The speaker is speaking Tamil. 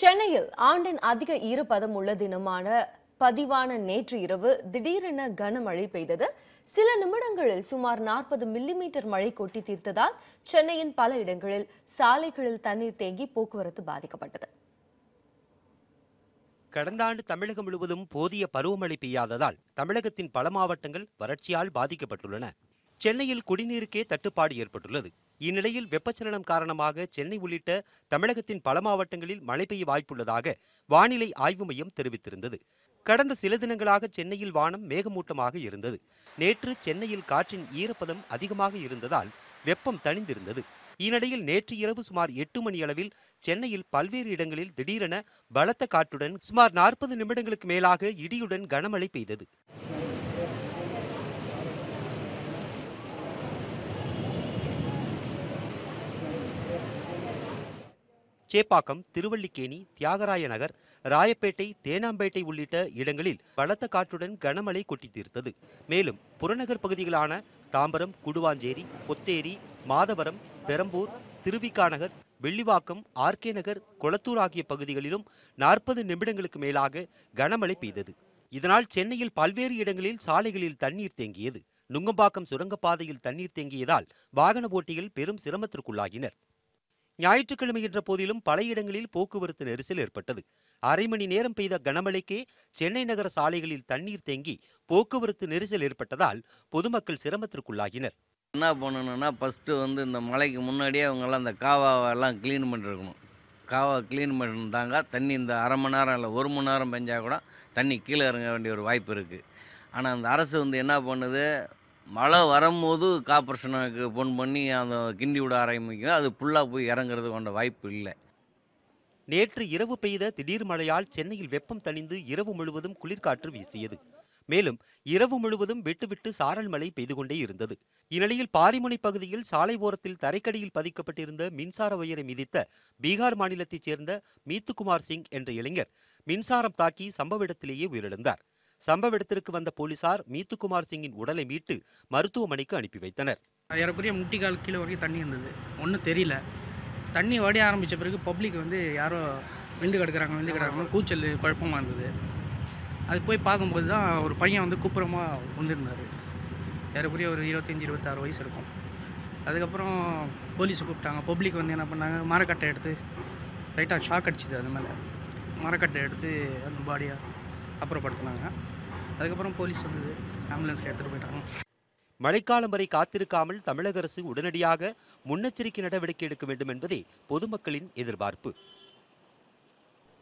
சென்னையில் ஆண்டின் அதிக ஈரப்பதம் உள்ள தினமான பதிவான நேற்று இரவு திடீரென கனமழை பெய்தது. சில நிமிடங்களில் சுமார் நாற்பது மில்லிமீட்டர் மழை கொட்டி தீர்த்ததால் சென்னையின் பல இடங்களில் சாலைகளில் தண்ணீர் தேங்கி போக்குவரத்து பாதிக்கப்பட்டது. கடந்த ஆண்டு தமிழகம் முழுவதும் போதிய பருவமழை பெய்யாததால் தமிழகத்தின் பல மாவட்டங்கள் வறட்சியால் பாதிக்கப்பட்டுள்ளன. சென்னையில் குடிநீருக்கே தட்டுப்பாடு ஏற்பட்டுள்ளது. இந்நிலையில் வெப்பச்சலனம் காரணமாக சென்னை உள்ளிட்ட தமிழகத்தின் பல மாவட்டங்களில் மழை பெய்ய வாய்ப்புள்ளதாக வானிலை ஆய்வு மையம் தெரிவித்திருந்தது. கடந்த சில தினங்களாக சென்னையில் வானம் மேகமூட்டமாக இருந்தது. நேற்று சென்னையில் காற்றின் ஈரப்பதம் அதிகமாக இருந்ததால் வெப்பம் தணிந்திருந்தது. இந்நிலையில் நேற்று இரவு சுமார் எட்டு மணி அளவில் சென்னையில் பல்வேறு இடங்களில் திடீரென பலத்த காற்றுடன் சுமார் நாற்பது நிமிடங்களுக்கு மேலாக இடியுடன் கனமழை பெய்தது. சேப்பாக்கம் திருவல்லிக்கேணி தியாகராய நகர் ராயப்பேட்டை தேனாம்பேட்டை உள்ளிட்ட இடங்களில் பலத்த காற்றுடன் கனமழை கொட்டி தீர்த்தது மேலும் புறநகர் பகுதிகளான தாம்பரம் குடுவாஞ்சேரி பொத்தேரி மாதவரம் பெரம்பூர் திருவிக்காநகர் வெள்ளிவாக்கம் ஆர்கே நகர் கொளத்தூர் ஆகிய பகுதிகளிலும் நாற்பது நிமிடங்களுக்கு மேலாக கனமழை பெய்தது. இதனால் சென்னையில் பல்வேறு இடங்களில் சாலைகளில் தண்ணீர் தேங்கியது. நுங்கம்பாக்கம் சுரங்கப்பாதையில் தண்ணீர் தேங்கியதால் வாகன ஓட்டிகள் பெரும் சிரமத்திற்குள்ளாகினர். ஞாயிற்றுக்கிழமை என்ற போதிலும் பல இடங்களில் போக்குவரத்து நெரிசல் ஏற்பட்டது. அரை மணி நேரம் பெய்த கனமழைக்கே சென்னை நகர சாலைகளில் தண்ணீர் தேங்கி போக்குவரத்து நெரிசல் ஏற்பட்டதால் பொதுமக்கள் சிரமத்திற்குள்ளாகினர். என்ன பண்ணணும்னா ஃபஸ்ட்டு வந்து இந்த மழைக்கு முன்னாடியே அவங்கெல்லாம் அந்த காவாவெல்லாம் க்ளீன் பண்ணிருக்கணும். காவா க்ளீன் பண்ணிருந்தாங்க. தண்ணி இந்த அரை மணி நேரம் இல்லை ஒரு மணி நேரம் பெஞ்சால் கூட தண்ணி கீழே இறங்க வேண்டிய ஒரு வாய்ப்பு இருக்குது ஆனால் அந்த அரசு வந்து என்ன பண்ணுது? மழை வரும்போது கார்பரேஷனுக்கு ஃபோன் பண்ணி அந்த கிண்டி விட ஆரம்பிக்கும். அது ஃபுல்லாக போய் இறங்குறது கொண்ட வாய்ப்பு இல்லை. நேற்று இரவு பெய்த திடீர் மழையால் சென்னையில் வெப்பம் தணிந்து இரவு முழுவதும் குளிர்காற்று வீசியது. மேலும் இரவு முழுவதும் விட்டுவிட்டு சாரல் மழை பெய்து கொண்டே இருந்தது. இந்நிலையில் பாரிமுனை பகுதியில் சாலை ஓரத்தில் தரைக்கடியில் பதிக்கப்பட்டிருந்த மின்சார உயரை மிதித்த பீகார் மாநிலத்தைச் சேர்ந்த மீத்துக்குமார் சிங் என்ற இளைஞர் மின்சாரம் தாக்கி சம்பவ இடத்திலேயே உயிரிழந்தார். சம்பவ இடத்திற்கு வந்த போலீசார் மீத்துக்குமார் சிங்கின் உடலை மீட்டு மருத்துவமனைக்கு அனுப்பி வைத்தனர். ஏறக்குறைய முட்டிக்கால் கீழே வரைக்கும் தண்ணி இருந்தது. ஒன்றும் தெரியல. தண்ணி வடைய ஆரம்பித்த பிறகு பப்ளிக் வந்து யாரோ விண்டு கிடக்குறாங்க விழுந்து கிடக்குறாங்க. கூச்சல் குழப்பமாக இருந்தது. அது போய் பார்க்கும்போது தான் ஒரு பையன் வந்து குப்புறமாக வந்திருந்தார். ஏறக்குறைய ஒரு இருபத்தஞ்சி இருபத்தாறு வயசு இருக்கும். அதுக்கப்புறம் போலீஸ் கூப்பிட்டாங்க. பப்ளிக் வந்து என்ன பண்ணாங்க? மரக்கட்டை எடுத்து லைட்டாக ஷாக் அடிச்சுது அது மேலே. மரக்கட்டை எடுத்து அந்த பாடியை அப்புறப்படுத்தினாங்க. அதுக்கப்புறம் போலீஸ் வந்தது. ஆம்புலன்ஸில் எடுத்துகிட்டு போயிட்டாங்க. மழைக்காலம் வரை காத்திருக்காமல் தமிழக அரசு உடனடியாக முன்னெச்சரிக்கை நடவடிக்கை எடுக்க வேண்டும் என்பதே பொதுமக்களின் எதிர்பார்ப்பு.